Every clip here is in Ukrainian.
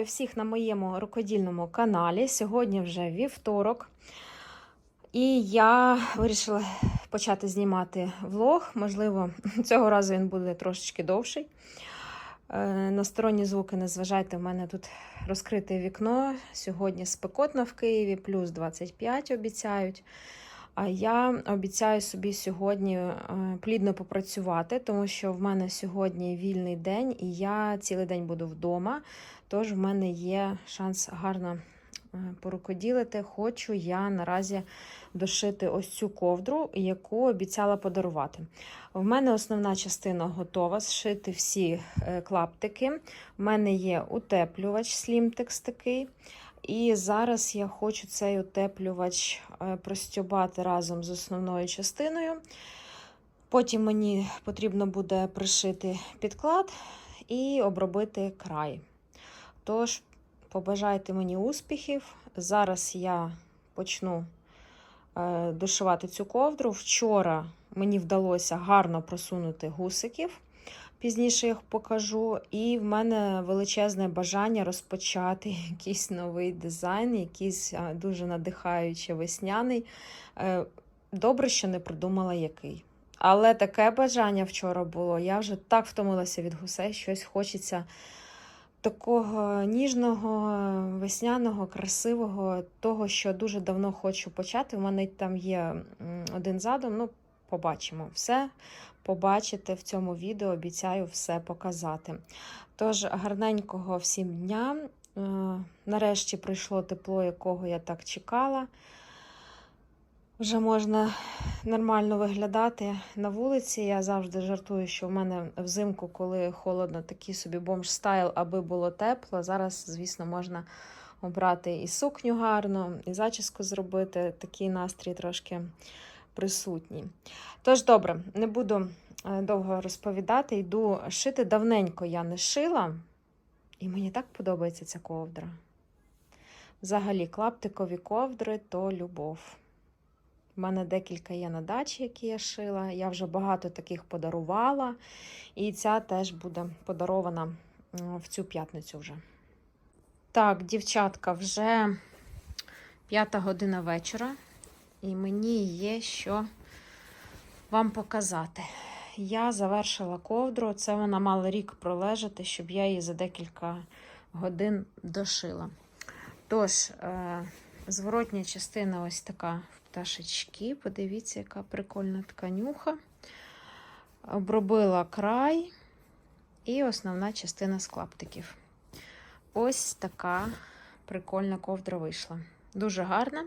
Вітаю всіх на моєму рукодільному каналі. Сьогодні вже вівторок. І я вирішила почати знімати влог. Можливо, цього разу він буде трошечки довший. Е, На сторонні звуки не зважайте, в мене тут розкрите вікно. Сьогодні спекотно в Києві, плюс 25 обіцяють. А я обіцяю собі сьогодні е, плідно попрацювати, тому що в мене сьогодні вільний день, і я цілий день буду вдома. Тож в мене є шанс гарно е, порукоділити. Хочу я наразі дошити ось цю ковдру, яку обіцяла подарувати. В мене основна частина готова зшити всі е, клаптики. В мене є утеплювач слімтекс такий. І зараз я хочу цей утеплювач е, простюбати разом з основною частиною. Потім мені потрібно буде пришити підклад і обробити край. Тож, побажайте мені успіхів. Зараз я почну е, дошивати цю ковдру. Вчора мені вдалося гарно просунути гусиків. Пізніше їх покажу. І в мене величезне бажання розпочати якийсь новий дизайн, якийсь дуже надихаючий весняний. Е, Добре, що не придумала який. Але таке бажання вчора було. Я вже так втомилася від гусей, щось хочеться такого ніжного, весняного, красивого, того, що дуже давно хочу почати. У мене там є один задум. Ну, побачимо все побачите в цьому відео, обіцяю все показати. Тож, гарненького всім дня. Е, Нарешті прийшло тепло, якого я так чекала. Вже можна нормально виглядати на вулиці. Я завжди жартую, що в мене взимку, коли холодно, такий собі бомж стайл, аби було тепло. Зараз, звісно, можна обрати і сукню гарну, і зачіску зробити. Такий настрій трошки присутній. Тож, добре, не буду е, довго розповідати, йду шити. Давненько я не шила, і мені так подобається ця ковдра. Взагалі, клаптикові ковдри то любов. У мене декілька є на дачі, які я шила. Я вже багато таких подарувала, і ця теж буде подарована в цю п'ятницю вже. Так, дівчатка, вже п'ята година вечора, і мені є що вам показати. Я завершила ковдру. Це вона мала рік пролежати, щоб я її за декілька годин дошила. Тож, е, зворотня частина ось така в пташечки. Подивіться, яка прикольна тканюха. Обробила край і основна частина з клаптиків. Ось така прикольна ковдра вийшла. Дуже гарна.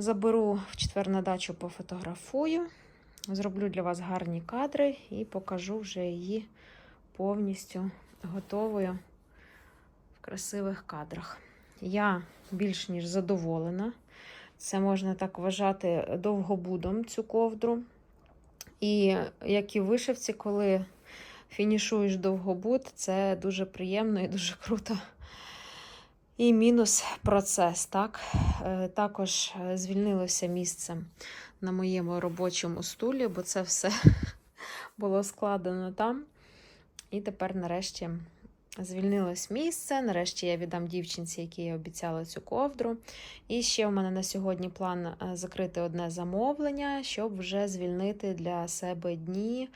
Заберу в четвер на дачу, пофотографую. Зроблю для вас гарні кадри і покажу вже її повністю готовою в красивих кадрах. Я більш ніж задоволена. Це можна так вважати довгобудом цю ковдру. І як і в вишивці, коли фінішуєш довгобуд, це дуже приємно і дуже круто. І мінус процес. так. Е, Також звільнилося місце на моєму робочому стулі, бо це все було складено там. І тепер, нарешті, звільнилось місце. Нарешті я віддам дівчинці, якій я обіцяла цю ковдру. І ще у мене на сьогодні план е, закрити одне замовлення, щоб вже звільнити для себе дні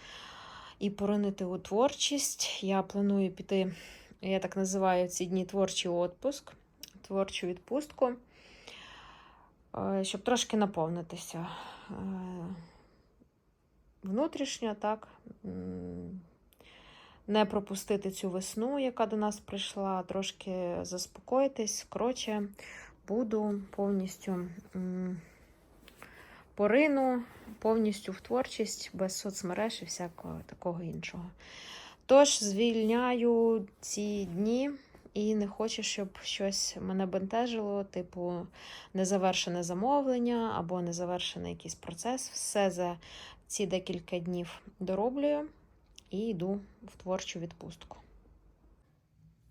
і поринити у творчість. Я планую піти, я так називаю ці дні творчий відпуск, творчу відпустку. Е, щоб трошки наповнитися е, внутрішньо, так, не пропустити цю весну, яка до нас прийшла, трошки заспокоїтись. Коротше, буду повністю порину, повністю в творчість, без соцмереж і всякого такого іншого. Тож, звільняю ці дні. І не хочу, щоб щось мене бентежило, типу незавершене замовлення або незавершений якийсь процес. Все за ці декілька днів дороблюю і йду в творчу відпустку.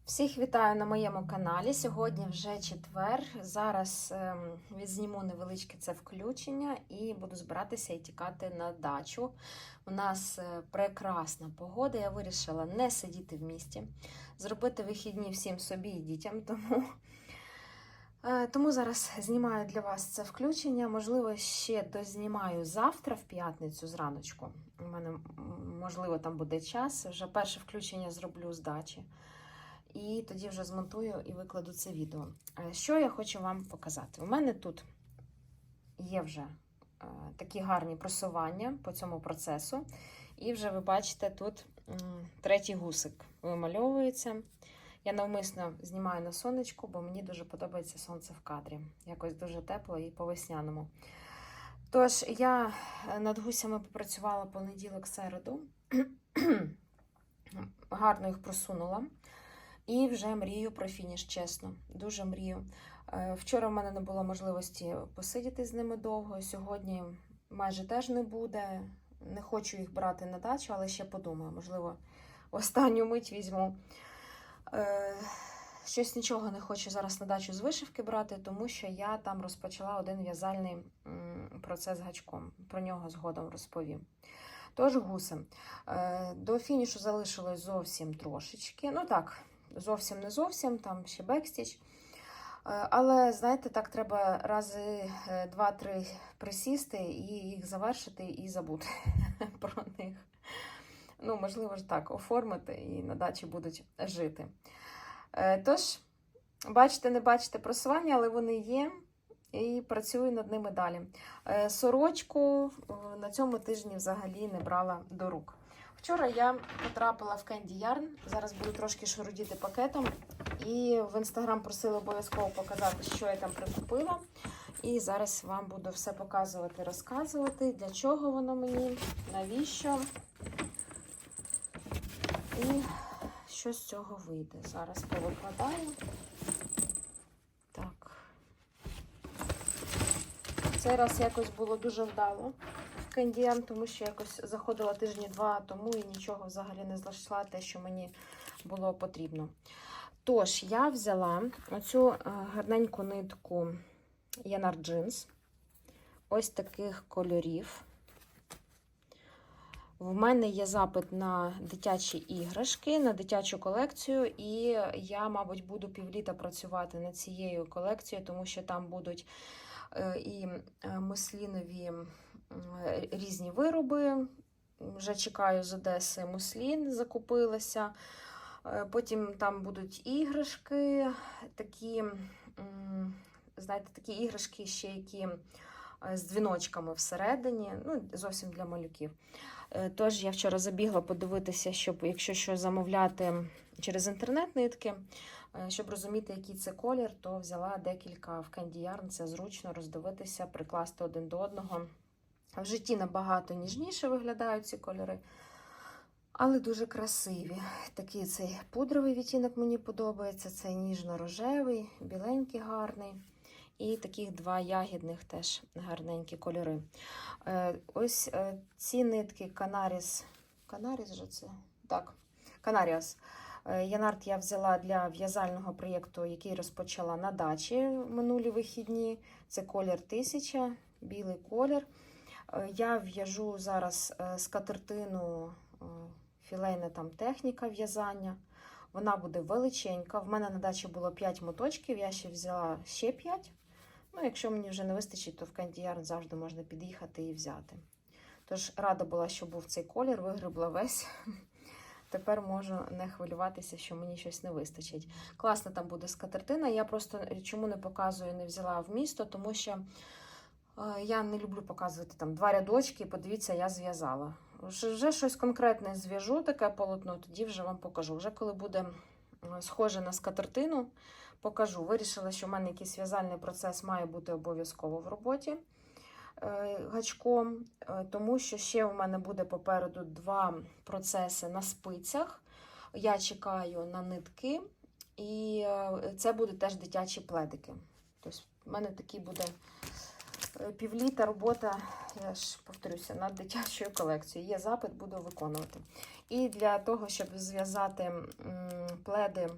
Всіх вітаю на моєму каналі. Сьогодні вже четвер. Зараз ем, відзніму невеличке це включення і буду збиратися і тікати на дачу. У нас е, прекрасна погода. Я вирішила не сидіти в місті, зробити вихідні всім собі і дітям. Тому, е, тому зараз знімаю для вас це включення. Можливо, ще дознімаю завтра, в п'ятницю зраночку. У мене, можливо, там буде час. Вже перше включення зроблю з дачі. І тоді вже змонтую і викладу це відео. Е, Що я хочу вам показати? У мене тут є вже е, такі гарні просування по цьому процесу. І вже ви бачите, тут третій гусик вимальовується. Я навмисно знімаю на сонечку, бо мені дуже подобається сонце в кадрі. Якось дуже тепло і по-весняному. Тож, я е, над гусями попрацювала понеділок середу. Гарно їх просунула. І вже мрію про фініш, чесно. Дуже мрію. Е, Вчора в мене не було можливості посидіти з ними довго. Сьогодні майже теж не буде. Не хочу їх брати на дачу, але ще подумаю. Можливо, останню мить візьму. Е, Щось нічого не хочу зараз на дачу з вишивки брати, тому що я там розпочала один в'язальний процес гачком. Про нього згодом розповім. Тож гуси. Е, До фінішу залишилось зовсім трошечки. Ну так, зовсім не зовсім, там ще бекстіч. Е, Але, знаєте, так треба рази е, два-три присісти і їх завершити і забути про них. Ну, можливо ж так, оформити і на дачі будуть жити. Е, Тож, бачите, не бачите просування, але вони є. І працюю над ними далі. Сорочку на цьому тижні взагалі не брала до рук. Вчора я потрапила в Candy Yarn. Зараз буду трошки шурудіти пакетом. І в інстаграм просили обов'язково показати, що я там прикупила. І зараз вам буду все показувати, розказувати, для чого воно мені, навіщо. І що з цього вийде. Зараз повикладаю. Так. Цей раз якось було дуже вдало Кендіан, тому що якось заходила тижні два тому і нічого взагалі не знайшла те, що мені було потрібно. Тож, я взяла оцю е, гарненьку нитку Янар Джинс. Ось таких кольорів. В мене є запит на дитячі іграшки, на дитячу колекцію, і я, мабуть, буду півліта працювати над цією колекцією, тому що там будуть е, і е, муслінові м, е, різні вироби. Вже чекаю з Одеси муслін, закупилася. Е, Потім там будуть іграшки, такі, знаєте, такі іграшки ще, які е, з дзвіночками всередині, ну, зовсім для малюків. Е, Тож я вчора забігла подивитися, щоб якщо щось замовляти через інтернет нитки, е, щоб розуміти, який це колір, то взяла декілька в Yarn. Це зручно роздивитися, прикласти один до одного. В житті набагато ніжніше виглядають ці кольори, але дуже красиві. Такий цей пудровий відтінок мені подобається, цей ніжно-рожевий, біленький гарний. І таких два ягідних теж гарненькі кольори. Е, ось е, ці нитки Канаріс. Канаріс же це? Так, Канаріас. Е, Янарт я взяла для в'язального проєкту, який розпочала на дачі минулі вихідні. Це колір 1000, білий колір. Е, Я в'яжу зараз е, скатертину е, філейна там техніка в'язання. Вона буде величенька. В мене на дачі було 5 моточків, я ще взяла ще 5. Ну, якщо мені вже не вистачить, то в Candy завжди можна під'їхати і взяти. Тож рада була, що був цей колір, вигребла весь. Тепер можу не хвилюватися, що мені щось не вистачить. Класна там буде скатертина. Я просто чому не показую, не взяла в місто, тому що я не люблю показувати там два рядочки, подивіться, я зв'язала. Вже щось конкретне зв'яжу, таке полотно, тоді вже вам покажу. Вже коли буде е, схоже на скатертину, покажу. Вирішила, що в мене якийсь в'язальний процес має бути обов'язково в роботі е, гачком, е, тому що ще у мене буде попереду два процеси на спицях. Я чекаю на нитки, і е, це будуть теж дитячі пледики. Тобто, в мене такий буде е, півліта робота, я ж повторюся, над дитячою колекцією. Є запит, буду виконувати. І для того, щоб зв'язати пледи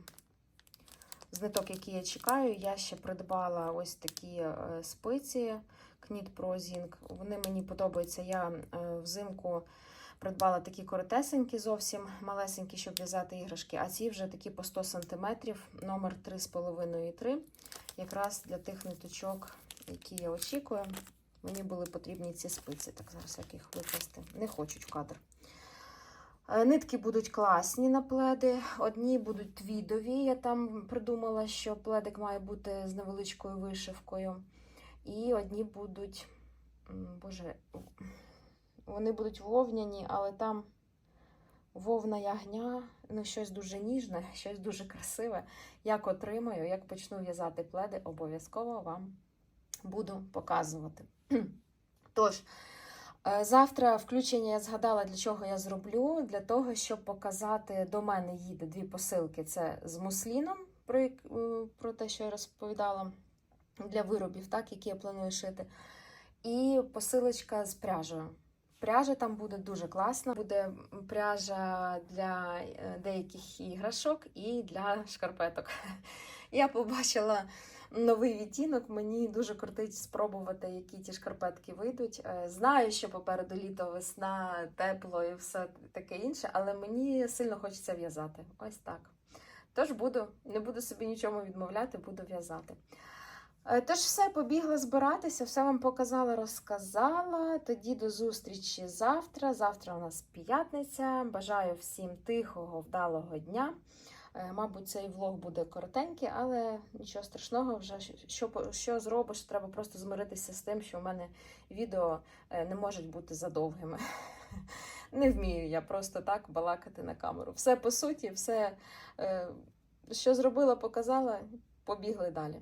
з ниток, які я чекаю, я ще придбала ось такі е, спиці Knit Pro Zinc. Вони мені подобаються. Я е, взимку придбала такі коротесенькі, зовсім малесенькі, щоб в'язати іграшки, а ці вже такі по 100 см, номер 3,5 і 3. Якраз для тих ниточок, які я очікую. Мені були потрібні ці спиці. Так, зараз як їх викласти. Не хочуть в кадр. Е, Нитки будуть класні на пледи. Одні будуть твідові. Я там придумала, що пледик має бути з невеличкою вишивкою. І одні будуть, боже, вони будуть вовняні, але там вовна ягня, ну щось дуже ніжне, щось дуже красиве. Як отримаю, як почну в'язати пледи, обов'язково вам буду показувати. Тож, е, завтра включення я згадала, для чого я зроблю. Для того, щоб показати, до мене їде дві посилки: це з мусліном, про, е, про те, що я розповідала, для виробів, так, які я планую шити. І посилочка з пряжею. Пряжа там буде дуже класна. Буде пряжа для е, деяких іграшок і для шкарпеток. Я побачила новий відтінок. Мені дуже крутить спробувати, які ті шкарпетки вийдуть. Е, Знаю, що попереду літо, весна, тепло і все таке інше, але мені сильно хочеться в'язати. Ось так. Тож буду, не буду собі нічому відмовляти, буду в'язати. Е, Тож все, побігла збиратися, все вам показала, розказала. Тоді до зустрічі завтра. Завтра у нас п'ятниця. Бажаю всім тихого, вдалого дня. Е, Мабуть, цей влог буде коротенький, але нічого страшного, вже що, що зробиш, треба просто змиритися з тим, що в мене відео е, не можуть бути задовгими. Не вмію я просто так балакати на камеру. Все по суті, все, е, що зробила, показала, побігли далі.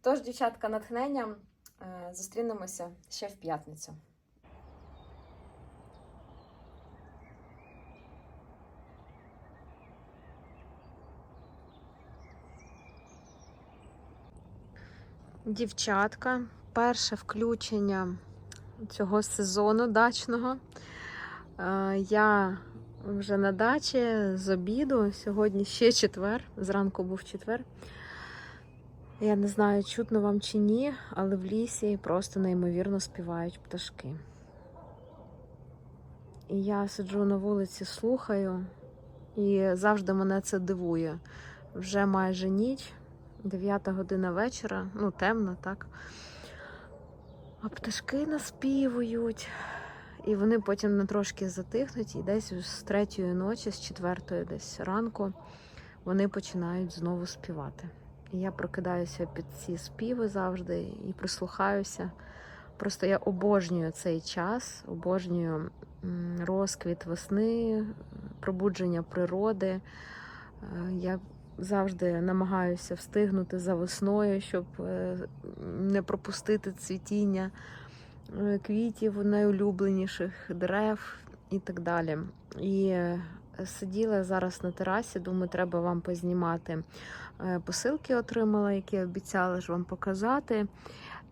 Тож, дівчатка, натхнення. Е, Зустрінемося ще в п'ятницю. Дівчатка, перше включення цього сезону дачного. Е, Я вже на дачі з обіду. Сьогодні ще четвер. Зранку був четвер. Я не знаю, чутно вам чи ні, але в лісі просто неймовірно співають пташки. І я сиджу на вулиці, слухаю, і завжди мене це дивує. Вже майже ніч, 9 година вечора, ну темно, так. А пташки наспівують. І вони потім на трошки затихнуть, і десь з третьої ночі, з четвертої десь ранку, вони починають знову співати. І я прокидаюся під ці співи завжди і прислухаюся. Просто я обожнюю цей час, обожнюю розквіт весни, пробудження природи. Е, Я завжди намагаюся встигнути за весною, щоб е, не пропустити цвітіння е, квітів найулюбленіших дерев і так далі. І е, сиділа зараз на терасі, думаю, треба вам познімати. Посилки отримала, які обіцяла ж вам показати.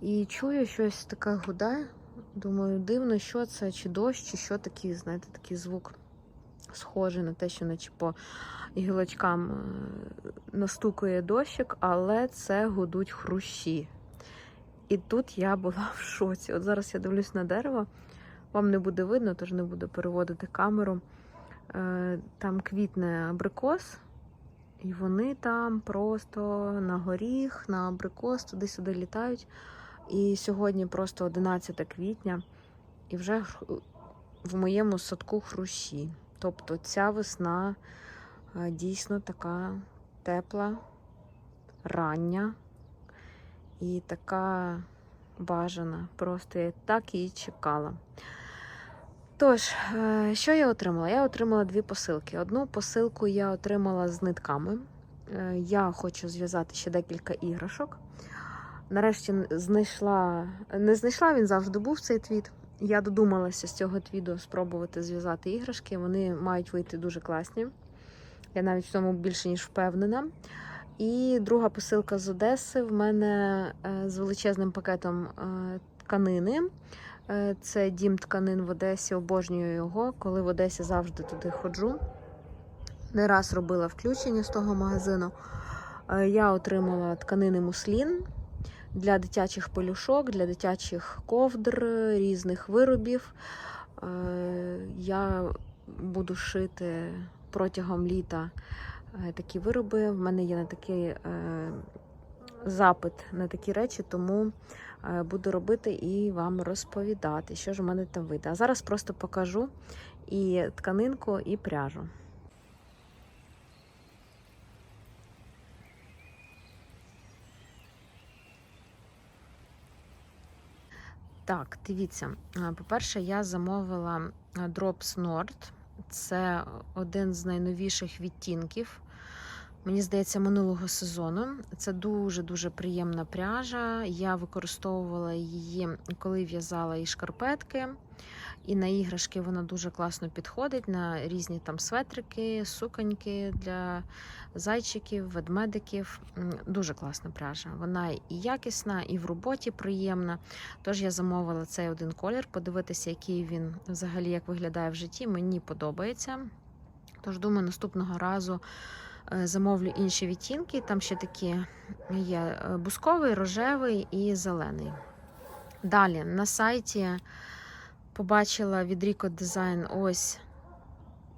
І чую щось таке гуде. Думаю, дивно, що це, чи дощ, чи що такий, знаєте, такий звук схожий на те, що наче по гілочкам е, настукує дощик, але це гудуть хрущі. І тут я була в шоці. От зараз я дивлюсь на дерево, вам не буде видно, тож не буду переводити камеру. Е, Там квітне абрикос, і вони там просто на горіх, на абрикос, туди-сюди літають. І сьогодні просто 11 квітня, і вже в моєму садку хрущі. Тобто ця весна е, дійсно така тепла, рання і така бажана. Просто я так її чекала. Тож, е, що я отримала? Я отримала дві посилки. Одну посилку я отримала з нитками. Е, Я хочу зв'язати ще декілька іграшок. Нарешті знайшла, не знайшла, він завжди був цей твіт. Я додумалася з цього твіду спробувати зв'язати іграшки. Вони мають вийти дуже класні. Я навіть в цьому більше ніж впевнена. І друга посилка з Одеси в мене е, з величезним пакетом е, тканини. Е, Це дім тканин в Одесі, обожнюю його. Коли в Одесі завжди туди ходжу. Не раз робила включення з того магазину. Я отримала тканини муслін для дитячих пелюшок, для дитячих ковдр, різних виробів. Е, Я буду шити протягом літа е, такі вироби. В мене є на такий е, запит на такі речі, тому буду робити і вам розповідати, що ж у мене там вийде. А зараз просто покажу і тканинку, і пряжу. Так, дивіться. е, По-перше, я замовила е, Drops Nord. Це один з найновіших відтінків. Мені здається, минулого сезону. Це дуже-дуже приємна пряжа. Я використовувала її, коли в'язала і шкарпетки, і на іграшки вона дуже класно підходить на різні там светрики, суконьки для зайчиків, ведмедиків. Дуже класна пряжа. Вона і якісна, і в роботі приємна. Тож я замовила цей один колір, подивитися, який він взагалі як виглядає в житті. Мені подобається. Тож, думаю, наступного разу е, замовлю інші відтінки. Там ще такі є е, бусковий, рожевий і зелений. Далі на сайті побачила від Rico Design ось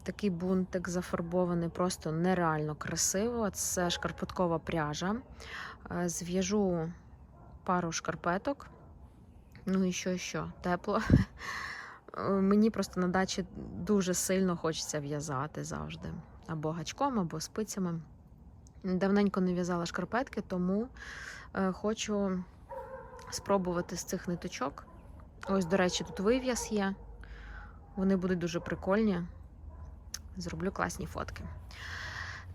такий бунтик зафарбований, просто нереально красиво. Це шкарпеткова пряжа. Е, Зв'яжу пару шкарпеток. Ну і що, що, тепло. Е, Мені просто на дачі дуже сильно хочеться в'язати завжди. Або гачком, або спицями. Давненько не в'язала шкарпетки, тому е, хочу спробувати з цих ниточок. Ось, до речі, тут вив'яз є. Вони будуть дуже прикольні. Зроблю класні фотки.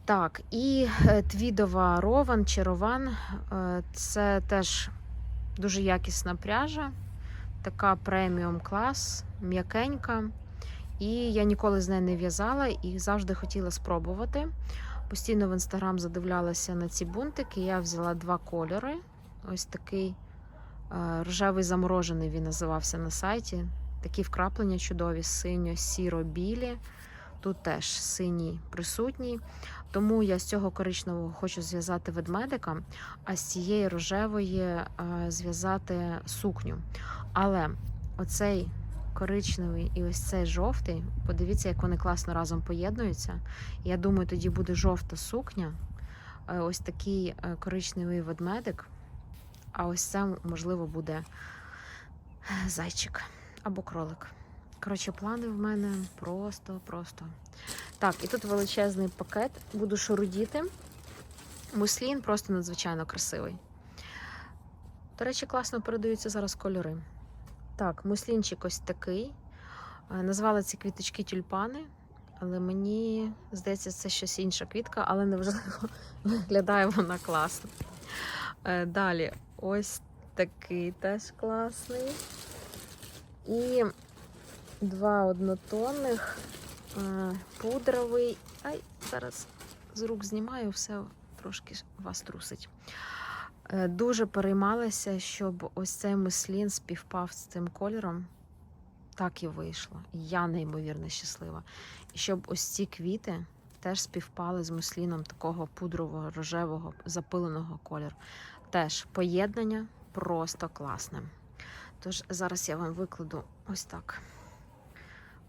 Так, і е, твідова рован чи рован е, це теж дуже якісна пряжа, така преміум клас, м'якенька. І я ніколи з нею не в'язала і завжди хотіла спробувати. Постійно в інстаграм задивлялася на ці бунтики. Я взяла два кольори. Ось такий рожевий заморожений він називався на сайті. Такі вкраплення чудові, синьо-сіро-білі. Тут теж синій присутній. Тому я з цього коричневого хочу зв'язати ведмедика, а з цієї рожевої е, зв'язати сукню. Але оцей коричневий і ось цей жовтий, подивіться, як вони класно разом поєднуються. Я думаю, тоді буде жовта сукня, е, ось такий е, коричневий ведмедик. А ось це, можливо, буде зайчик або кролик. Коротше, плани в мене просто-просто. Так, і тут величезний пакет. Буду шурудіти. Муслін просто надзвичайно красивий. До речі, класно передаються зараз кольори. Так, муслінчик ось такий. Е, Назвали ці квіточки тюльпани, але мені здається, це щось інша квітка, але неважливо, виглядає вона класно. Е, Далі, ось такий теж класний. І два однотонних, пудровий. Ай, зараз з рук знімаю, все трошки вас трусить. Е, Дуже переймалася, щоб ось цей мислін співпав з цим кольором. Так і вийшло. Я неймовірно щаслива. І щоб ось ці квіти теж співпали з мусліном такого пудрового, рожевого, запиленого кольору. Теж поєднання просто класне. Тож зараз я вам викладу ось так.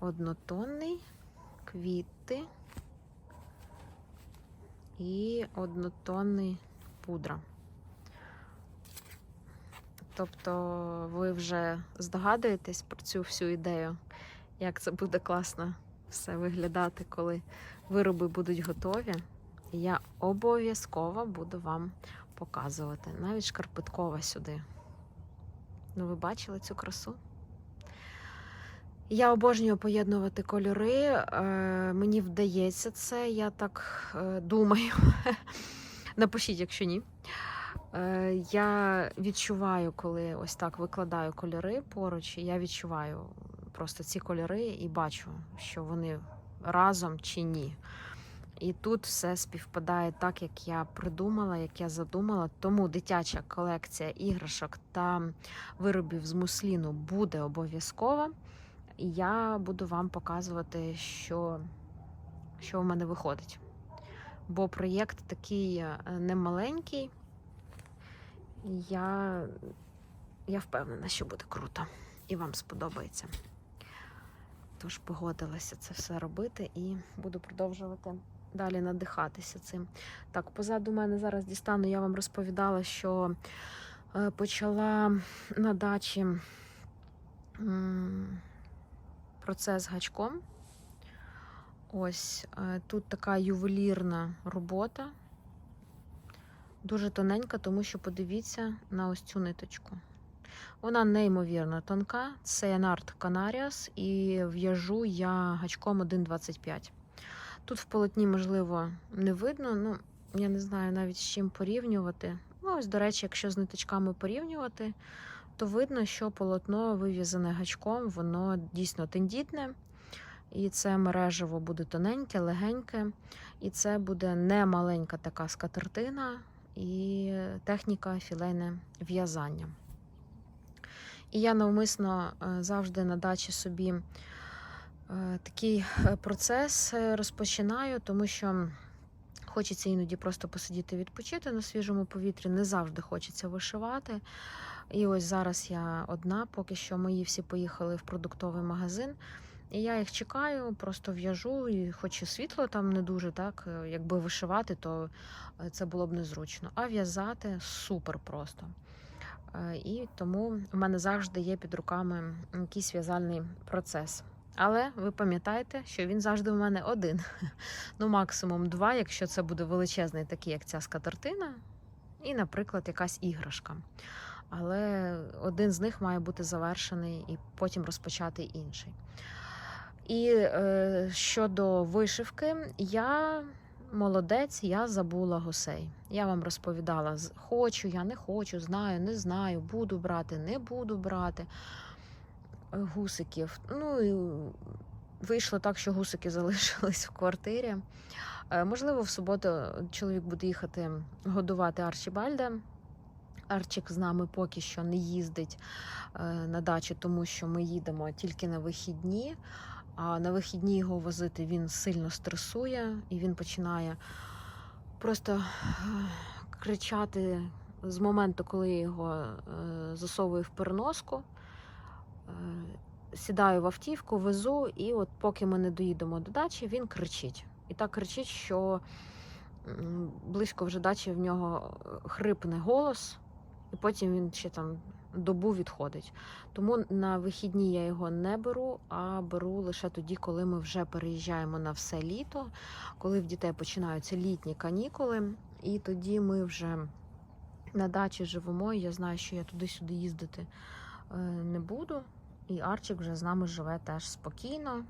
Однотонний, квіти і однотонний пудра. Тобто ви вже здогадуєтесь про цю всю ідею, як це буде класно все виглядати, коли вироби будуть готові. Я обов'язково буду вам показувати. Навіть шкарпеткова сюди. Ну, ви бачили цю красу? Я обожнюю поєднувати кольори. Е, мені вдається це, я так е, думаю. Напишіть, якщо ні. Е, я відчуваю, коли ось так викладаю кольори поруч, я відчуваю просто ці кольори і бачу, що вони разом чи ні. І тут все співпадає так, як я придумала, як я задумала. Тому дитяча колекція іграшок та виробів з мусліну буде обов'язкова. Я буду вам показувати, що, що в мене виходить. бо проєкт такий е, немаленький. Я, я впевнена, що буде круто і вам сподобається. Тож погодилася це все робити і буду продовжувати далі надихатися цим. Так, позаду мене зараз дістану, я вам розповідала, що е, почала на дачі процес гачком. Ось е, тут така ювелірна робота. Дуже тоненька, тому що подивіться на ось цю ниточку. Вона неймовірно тонка. Це Янард Канаріас, і в'яжу я гачком 1,25. Тут в полотні, можливо, не видно. Ну, я не знаю навіть з чим порівнювати. Ну, ось, до речі, якщо з ниточками порівнювати, то видно, що полотно вив'язане гачком, воно дійсно тендітне. І це мережево буде тоненьке, легеньке. І це буде не маленька така скатертина і техніка філейне в'язання. І я навмисно е, завжди на дачі собі такий е, процес е, розпочинаю, тому що хочеться іноді просто посидіти відпочити на свіжому повітрі. Не завжди хочеться вишивати. І ось зараз я одна, поки що мої всі поїхали в продуктовий магазин. І я їх чекаю, просто в'яжу, і хоч і світло там не дуже, так е, якби вишивати, то е, це було б незручно. А в'язати супер просто. Е, І тому в мене завжди є під руками якийсь в'язальний процес. Але ви пам'ятаєте, що він завжди в мене один. Ну, максимум два, якщо це буде величезний, такий, як ця скатертина, і, наприклад, якась іграшка. Але один з них має бути завершений і потім розпочати інший. І е, щодо вишивки, я молодець, я забула гусей. Я вам розповідала: хочу, я не хочу, знаю, не знаю, буду брати, не буду брати гусиків. Ну і вийшло так, що гусики залишились в квартирі. Е, Можливо, в суботу чоловік буде їхати годувати Арчібальда. Арчик з нами поки що не їздить е, на дачу, тому що ми їдемо тільки на вихідні. А на вихідні його возити він сильно стресує і він починає просто е, кричати з моменту, коли я його засовую в переноску. Е, Сідаю в автівку, везу, і от поки ми не доїдемо до дачі, він кричить. І так кричить, що близько вже дачі в нього е, хрипне голос, і потім він ще там добу відходить. Тому на вихідні я його не беру, а беру лише тоді, коли ми вже переїжджаємо на все літо, коли в дітей починаються літні канікули, і тоді ми вже на дачі живемо. І я знаю, що я туди-сюди їздити е, не буду. І Арчик вже з нами живе теж спокійно.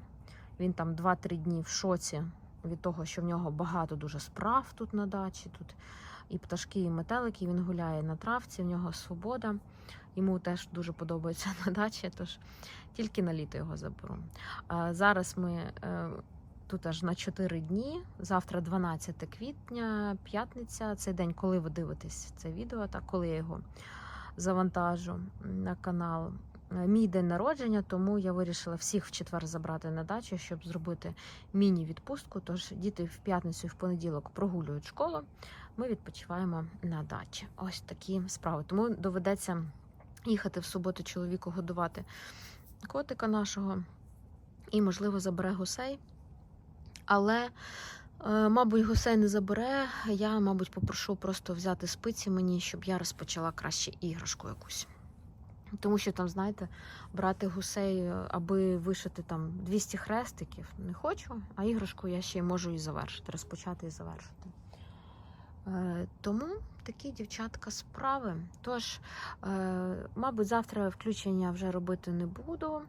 Він там 2-3 дні в шоці від того, що в нього багато дуже справ тут на дачі. Тут і пташки, і метелики. Він гуляє на травці, в нього свобода. Йому теж дуже подобається на дачі, тож тільки на літо його заберу. Зараз ми е, тут аж на 4 дні. Завтра 12 квітня, п'ятниця. Цей день, коли ви дивитесь це відео, так коли я його завантажу на канал. Е, Мій день народження, тому я вирішила всіх в четвер забрати на дачу, щоб зробити міні-відпустку. Тож діти в п'ятницю і в понеділок прогулюють школу. Ми відпочиваємо на дачі. Ось такі справи. Тому доведеться їхати в суботу чоловіку годувати котика нашого і, можливо, забере гусей. Але, е, мабуть, гусей не забере. Я, мабуть, попрошу просто взяти спиці мені, щоб я розпочала краще іграшку якусь. Тому що там, знаєте, брати гусей, е, аби вишити там 200 хрестиків, не хочу, а іграшку я ще можу і завершити, розпочати і завершити. Е, Тому такі дівчатка справи. Тож, е, мабуть, завтра включення вже робити не буду.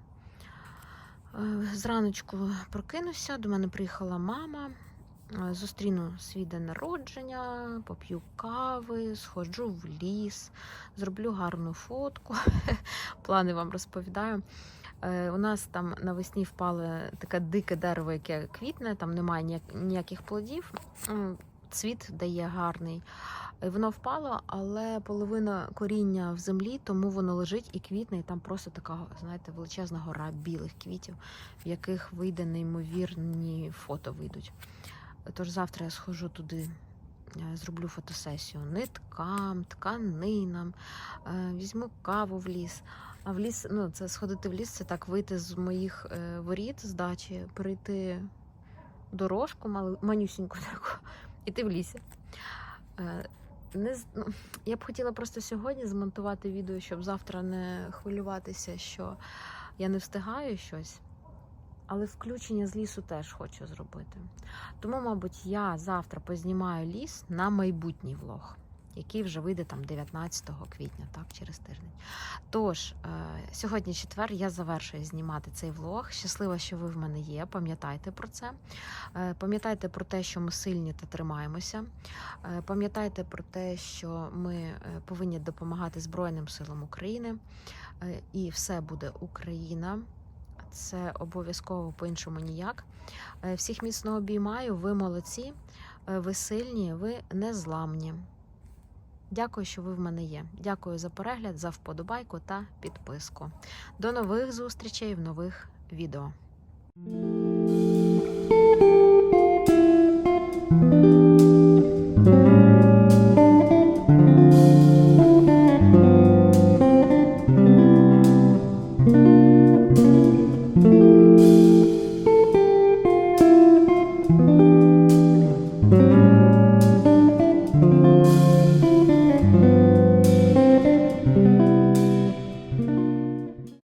Зраночку прокинуся, до мене приїхала мама. Е, Зустріну свій день народження, поп'ю кави, сходжу в ліс, зроблю гарну фотку. Плани вам розповідаю. Е, У нас там навесні впало таке дике дерево, яке квітне, там немає ніяких плодів. Цвіт дає гарний. Воно впало, але половина коріння в землі, тому воно лежить і квітне, і там просто така, знаєте, величезна гора білих квітів, в яких вийде неймовірні фото вийдуть. Тож завтра я схожу туди, зроблю фотосесію ниткам, тканинам, е, візьму каву в ліс. А в ліс, ну, це сходити в ліс, це так вийти з моїх е, воріт з дачі, перейти дорожку манюсіньку таку, іти в лісі. Е, Не, ну, я б хотіла просто сьогодні змонтувати відео, щоб завтра не хвилюватися, що я не встигаю щось. Але включення з лісу теж хочу зробити. Тому, мабуть, я завтра познімаю ліс на майбутній влог, який вже вийде там 19 квітня, так, через тиждень. Тож, е, сьогодні четвер, я завершую знімати цей влог. Щаслива, що ви в мене є. Пам'ятайте про це. Е, Пам'ятайте про те, що ми сильні та тримаємося. Е, Пам'ятайте про те, що ми повинні допомагати Збройним силам України. І все буде Україна. Це обов'язково по-іншому ніяк. Е, Всіх міцно обіймаю, ви молодці, е, ви сильні, ви незламні. Дякую, що ви в мене є. Дякую за перегляд, за вподобайку та підписку. До нових зустрічей в нових відео.